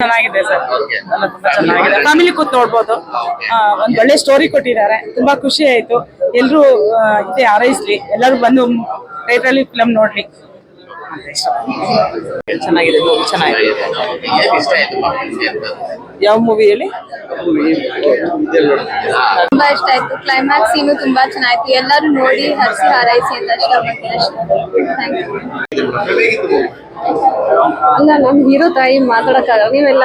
ಚೆನ್ನಾಗಿದೆ ಸರ್. ತುಂಬಾ ಚೆನ್ನಾಗಿದೆ. ಫ್ಯಾಮಿಲಿ ಕೂತ್ ನೋಡ್ಬೋದು. ಆ, ಒಂದ್ ಒಳ್ಳೆ ಸ್ಟೋರಿ ಕೊಟ್ಟಿದ್ದಾರೆ. ತುಂಬಾ ಖುಷಿ ಆಯ್ತು. ಎಲ್ರು ಇದೆ ಹಾರೈಸ್ಲಿ. ಎಲ್ಲರೂ ಬಂದು ಥಿಯೇಟ್ರಲ್ಲಿ ಫಿಲಂ ನೋಡ್ಲಿ. ಚೆನ್ನಾಗಿದೆ ಚೆನ್ನಾಗಿದೆ. ಯಾವ ಮೂವಿ ಹೇಳಿ? ತುಂಬಾ ಇಷ್ಟ ಆಯ್ತು. ಕ್ಲೈಮ್ಯಾಕ್ಸ್ ಸೀನು ತುಂಬಾ ಚೆನ್ನಾಗಿತ್ತು ಎಲ್ಲರೂ ನೋಡಿ ಹರಿಸಿ ಹಾರೈಸಿ ಅಂತ ಇಷ್ಟಪಡ್ತೀನಿ ಅಷ್ಟೇ. ಥ್ಯಾಂಕ್ ಯು ಅಲ್ಲ ನಮ್ ಹೀರೋ ತಾಯಿ ಮಾತಾಡಕ್ಕಾಗ ನೀವೆಲ್ಲ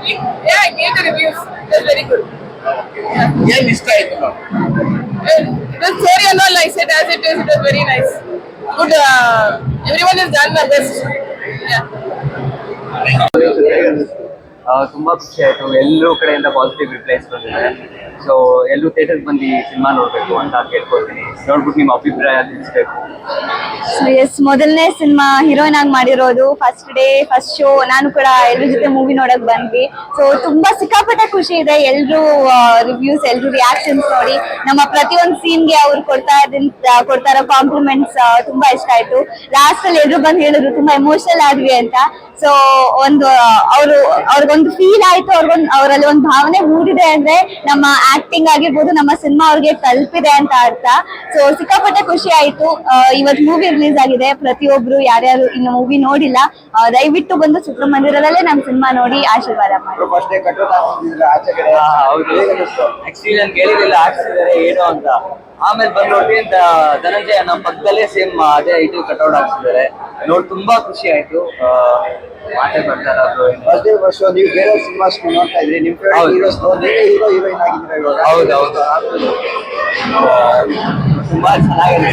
Yeah, I gave the reviews. It was very good. ಏನ್ ಇಷ್ಟ ಆಯ್ತು ma'am The story and all, I said as it is, it was very nice. Good. Uh, everyone has done their best. Yeah. ತುಂಬಾ ಖುಷಿ ಆಯ್ತು. ಎಲ್ಲರೂ ಕಡೆಯಿಂದ positive replies ಬಂದಿದೆ. So ಎಲ್ಲರೂ ಥಿಯೇಟರ್ ಬಂದು ಸಿನಿಮಾ ನೋಡಬೇಕು ಅಂತ ಕೇಳ್ಕೊಳ್ತೀನಿ. ನೋಡ್ಬಿಟ್ಟು ನಿಮ್ಮ ಅಭಿಪ್ರಾಯ ತಿಳಿಸ್ಬೇಕು. ಎಸ್ ಮೊದಲನೇ ಸಿನಿಮಾ ಹೀರೋಯಿನ್ ಆಗಿ ಮಾಡಿರೋದು. ಫಸ್ಟ್ ಡೇ ಫಸ್ಟ್ ಶೋ ನಾನು ಕೂಡ ಎಲ್ಲರ ಜೊತೆ ಮೂವಿ ನೋಡಕ್ ಬಂದ್ವಿ. ಸೊ ತುಂಬಾ ಸಿಕ್ಕಾಪಟ್ಟೆ ಖುಷಿ ಇದೆ. ಎಲ್ರು ರಿವ್ಯೂಸ್ ಎಲ್ರು ರಿಯಾಕ್ಷನ್ಸ್ ನೋಡಿ. ನಮ್ಮ ಪ್ರತಿಯೊಂದು ಸೀನ್ಗೆ ಅವ್ರು ಕೊಡ್ತಾ ಇದ್ದ ಕೊಡ್ತಾ ಇರೋ ಕಾಂಪ್ಲಿಮೆಂಟ್ಸ್ ತುಂಬಾ ಇಷ್ಟ ಆಯ್ತು. ಲಾಸ್ಟ್ ಅಲ್ಲಿ ಎಲ್ರು ಬಂದು ಹೇಳಿದ್ರು, ತುಂಬಾ ಎಮೋಷನಲ್ ಆದ್ವಿ ಅಂತ. ಸೊ ಒಂದು ಅವರು, ಅವ್ರಿಗೊಂದು ಫೀಲ್ ಆಯ್ತು ಅವ್ರಿಗೊಂದು ಅವರಲ್ಲಿ ಒಂದು ಭಾವನೆ ಮೂಡಿದೆ ಅಂದ್ರೆ ನಮ್ಮ ಆಕ್ಟಿಂಗ್ ಆಗಿರ್ಬೋದು ನಮ್ಮ ಸಿನಿಮಾ ಅವ್ರಿಗೆ ತಲುಪಿದೆ ಅಂತ ಅರ್ಥ. ಸೊ ಸಿಕ್ಕಾಪಟ್ಟೆ ಖುಷಿ ಆಯ್ತು. ಇವತ್ ಇವತ್ತು ಮೂವಿ ರಿಲೀಸ್ ಆಗಿದೆ. ಪ್ರತಿಯೊಬ್ರು ಯಾರ್ಯಾರು ಇನ್ನು ಮೂವಿ ನೋಡಿಲ್ಲ ದಯವಿಟ್ಟು ಬಂದು ಚಿತ್ರಮಂದಿರದಲ್ಲೇ ನಮ್ಮ ಸಿನಿಮಾ ನೋಡಿ ಆಶೀರ್ವಾದ ಮಾಡಿ. ಹೌದು. ಆಕ್ಚುಲಿ ನಾನು ಹಾಕ್ಸಿದ್ದಾರೆ ಏನು ಅಂತ? ಆಮೇಲೆ ಬಂದು ನೋಡಿ ಅಂತ ಧನಂಜಯ ನಮ್ಮ ಪಕ್ಕದಲ್ಲೇ ಸೇಮ್ ಅದೇ ಇದು ಕಟೌಟ್ ಹಾಕ್ಸಿದ್ದಾರೆ. ನೋಡಿ ತುಂಬಾ ಖುಷಿ ಆಯ್ತು. ಫಸ್ಟ್ ಡೇ ನೀವು ಬೇರೆ ಸಿನಿಮಾಸ್ ನೋಡ್ತಾ ಇದ್ರಿ. ನಿಮ್. ಹೀರೋಸ್ ಹೀರೋ ಹೀರೋಯಿನ್ ಹೌದು ಹೌದು. ತುಂಬಾ ಚೆನ್ನಾಗಿದೆ.